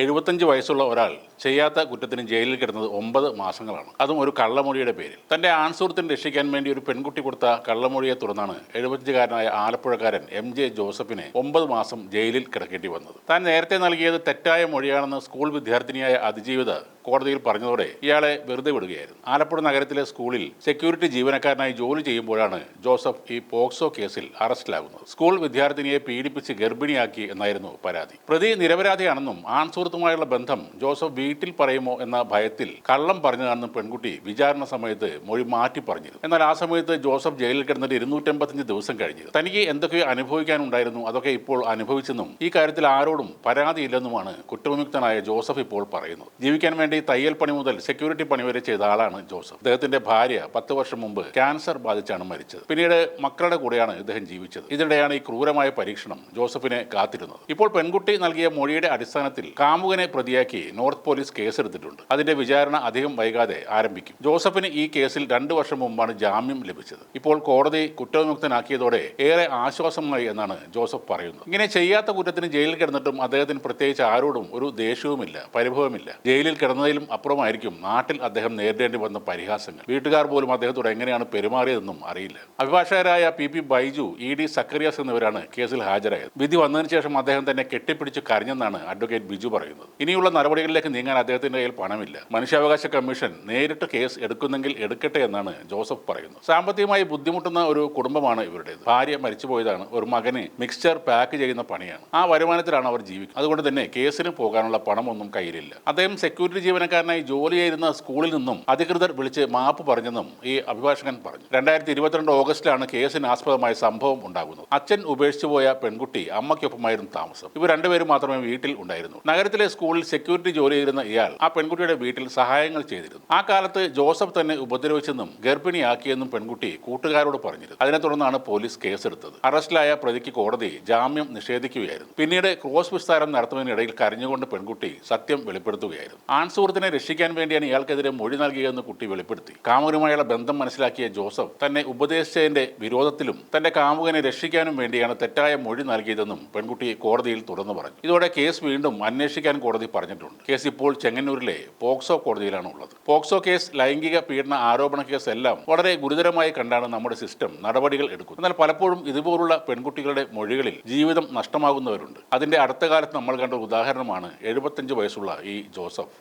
എഴുപത്തഞ്ച് വയസ്സുള്ള ഒരാൾ ചെയ്യാത്ത കുറ്റത്തിന് ജയിലിൽ കിടന്നത് ഒമ്പത് മാസങ്ങളാണ്. അതും ഒരു കള്ളമൊഴിയുടെ പേരിൽ. തന്റെ ആൺസുഹൃത്തിനെ രക്ഷിക്കാൻ വേണ്ടി ഒരു പെൺകുട്ടി കൊടുത്ത കള്ളമൊഴിയെ തുടർന്നാണ് എഴുപത്തഞ്ചുകാരനായ ആലപ്പുഴക്കാരൻ എം ജെ ജോസഫിനെ ഒമ്പത് മാസം ജയിലിൽ കിടക്കേണ്ടി വന്നത്. താൻ നേരത്തെ നൽകിയത് തെറ്റായ മൊഴിയാണെന്ന് സ്കൂൾ വിദ്യാർത്ഥിനിയായ അതിജീവിത കോടതിയിൽ പറഞ്ഞതോടെ ഇയാളെ വെറുതെ വിടുകയായിരുന്നു. ആലപ്പുഴ നഗരത്തിലെ സ്കൂളിൽ സെക്യൂരിറ്റി ജീവനക്കാരനായി ജോലി ചെയ്യുമ്പോഴാണ് ജോസഫ് ഈ പോക്സോ കേസിൽ അറസ്റ്റിലാകുന്നത്. സ്കൂൾ വിദ്യാർത്ഥിനിയെ പീഡിപ്പിച്ച് ഗർഭിണിയാക്കി എന്നായിരുന്നു പരാതി. പ്രതി നിരപരാധിയാണെന്നും ആൺസുഹൃത്തുമായുള്ള ബന്ധം ജോസഫ് വീട്ടിൽ പറയുമോ എന്ന ഭയത്തിൽ കള്ളം പറഞ്ഞതാണെന്നും പെൺകുട്ടി വിചാരണ സമയത്ത് മൊഴി മാറ്റി പറഞ്ഞിരുന്നു എന്നാൽ ആ സമയത്ത് ജോസഫ് ജയിലിൽ കിടന്നിട്ട് ഇരുന്നൂറ്റമ്പത്തഞ്ച് ദിവസം കഴിഞ്ഞു തനിക്ക് എന്തൊക്കെ അനുഭവിക്കാനുണ്ടായിരുന്നു അതൊക്കെ ഇപ്പോൾ അനുഭവിച്ചെന്നും ഈ കാര്യത്തിൽ ആരോടും പരാതിയില്ലെന്നുമാണ് കുറ്റവിമുക്തനായ ജോസഫ് ഇപ്പോൾ പറയുന്നത്. ജീവിക്കാൻ വേണ്ടി തയ്യൽ പണി മുതൽ സെക്യൂരിറ്റി പണി വരെ ചെയ്ത ആളാണ് ജോസഫ്. അദ്ദേഹത്തിന്റെ ഭാര്യ പത്ത് വർഷം മുമ്പ് ക്യാൻസർ ബാധിച്ചാണ് മരിച്ചത്. പിന്നീട് മക്കളുടെ കൂടെയാണ് ഇദ്ദേഹം ജീവിച്ചത്. ഇതിനിടെയാണ് ഈ ക്രൂരമായ പരീക്ഷണം ജോസഫിനെ കാത്തിരുന്നത്. ഇപ്പോൾ പെൺകുട്ടി നൽകിയ മൊഴിയുടെ അടിസ്ഥാനത്തിൽ കാമുകനെ പ്രതിയാക്കി നോർത്ത് പോലീസ് കേസെടുത്തിട്ടുണ്ട്. അതിന്റെ വിചാരണ അധികം വൈകാതെ ആരംഭിക്കും. ജോസഫിന് ഈ കേസിൽ രണ്ടു വർഷം മുമ്പാണ് ജാമ്യം ലഭിച്ചത്. ഇപ്പോൾ കോടതി കുറ്റവിമുക്തനാക്കിയതോടെ ഏറെ ആശ്വാസമായി എന്നാണ് ജോസഫ് പറയുന്നത്. ഇങ്ങനെ ചെയ്യാത്ത കുറ്റത്തിന് ജയിലിൽ കിടന്നിട്ടും അദ്ദേഹത്തിന് പ്രത്യേകിച്ച് ആരോടും ഒരു ദേഷ്യവുമില്ല പരിഭവമില്ല. ജയിലിൽ കിടന്നതിലും അപ്പുറമായിരിക്കും നാട്ടിൽ അദ്ദേഹം നേരിടേണ്ടി വന്ന പരിഹാസങ്ങൾ. വീട്ടുകാർ പോലും അദ്ദേഹത്തോട് എങ്ങനെയാണ് പെരുമാറിയതെന്നും അറിയില്ല. അഭിഭാഷകരായ P P Baiju E D Zacharias എന്നിവരാണ് കേസിൽ ഹാജരായത്. വിധി വന്നതിന് ശേഷം അദ്ദേഹം തന്നെ കെട്ടിപ്പിടിച്ച് കരഞ്ഞെന്നാണ് അഡ്വക്കേറ്റ് ബിജു പറയുന്നത്. ഇനിയുള്ള നടപടികളിലേക്ക് നീങ്ങാൻ അദ്ദേഹത്തിന്റെ കയ്യിൽ പണമില്ല. മനുഷ്യാവകാശ കമ്മീഷൻ നേരിട്ട് കേസ് എടുക്കുന്നെങ്കിൽ എടുക്കട്ടെ എന്നാണ് ജോസഫ് പറയുന്നത്. സാമ്പത്തികമായി ബുദ്ധിമുട്ടുന്ന ഒരു കുടുംബമാണ് ഇവരുടേത്. ഭാര്യ മരിച്ചുപോയതാണ്. ഒരു മകനെ മിക്സ്ചർ പാക്ക് ചെയ്യുന്ന പണിയാണ്. ആ വരുമാനത്തിലാണ് അവർ ജീവിക്കുന്നത്. അതുകൊണ്ട് തന്നെ കേസിന് പോകാനുള്ള പണമൊന്നും കയ്യിലില്ല. അദ്ദേഹം സെക്യൂരിറ്റി ജീവനക്കാരനായി ജോലി ചെയ്തിരുന്ന സ്കൂളിൽ നിന്നും അധികൃതർ വിളിച്ച് മാപ്പ് പറഞ്ഞെന്നും ഈ അഭിഭാഷകൻ പറഞ്ഞു. രണ്ടായിരത്തി ഇരുപത്തിരണ്ട് ഓഗസ്റ്റിലാണ് കേസിന് ആസ്പദമായ സംഭവം ഉണ്ടാകുന്നത്. അച്ഛൻ ഉപേക്ഷിച്ചു പോയ പെൺകുട്ടി അമ്മയ്ക്കൊപ്പമായിരുന്നു താമസം. ഇവർ രണ്ടുപേരും മാത്രമേ വീട്ടിൽ ഉണ്ടായിരുന്നു. നഗരത്തിലെ സ്കൂളിൽ സെക്യൂരിറ്റി ജോലി ചെയ്തിരുന്ന ഇയാൾ ആ പെൺകുട്ടിയുടെ വീട്ടിൽ സഹായങ്ങൾ ചെയ്തിരുന്നു. ആ കാലത്ത് ജോസഫ് തന്നെ ഉപദ്രവിച്ചെന്നും ഗർഭിണിയാക്കിയെന്നും പെൺകുട്ടി കൂട്ടുകാരോട് പറഞ്ഞിരുന്നു. അതിനെ തുടർന്നാണ് പോലീസ് കേസെടുത്തത്. അറസ്റ്റിലായ പ്രതിക്ക് കോടതി ജാമ്യം നിഷേധിക്കുകയായിരുന്നു. പിന്നീട് ക്രോസ് വിസ്താരം നടത്തുന്നതിനിടയിൽ കരഞ്ഞുകൊണ്ട് പെൺകുട്ടി സത്യം വെളിപ്പെടുത്തുകയായിരുന്നു. ആൺസുഹൃത്തിനെ രക്ഷിക്കാൻ വേണ്ടിയാണ് ഇയാൾക്കെതിരെ മൊഴി നൽകിയതെന്ന് കുട്ടി വെളിപ്പെടുത്തി. കാമുകനുമായുള്ള ബന്ധം മനസ്സിലാക്കിയ ജോസഫ് തന്നെ ഉപദേശിച്ചതിന്റെ വിരോധത്തിലും തന്റെ കാമുകനെ രക്ഷിക്കാനും വേണ്ടിയാണ് തെറ്റായ മൊഴി നൽകിയതെന്നും പെൺകുട്ടി കോടതിയിൽ തുറന്നു പറഞ്ഞു. ഇതോടെ കേസ് വീണ്ടും അന്വേഷിക്കാൻ കോടതി പറഞ്ഞിട്ടുണ്ട്. കേസ് ഇപ്പോൾ ചെങ്ങന്നൂരിലെ പോക്സോ കോടതിയിലാണ് ഉള്ളത്. പോക്സോ കേസ് ലൈംഗിക പീഡന ആരോപണ കേസ് എല്ലാം വളരെ ഗുരുതരമായി കണ്ടാണ് നമ്മുടെ സിസ്റ്റം നടപടികൾ എടുക്കുന്നത്. എന്നാൽ പലപ്പോഴും ഇതുപോലുള്ള പെൺകുട്ടികളുടെ മൊഴികളിൽ ജീവിതം നഷ്ടമാകുന്നവരുണ്ട്. അതിന്റെ അടുത്ത കാലത്ത് നമ്മൾ കണ്ട ഉദാഹരണമാണ് എഴുപത്തഞ്ച് വയസ്സുള്ള ഈ ജോസഫ്.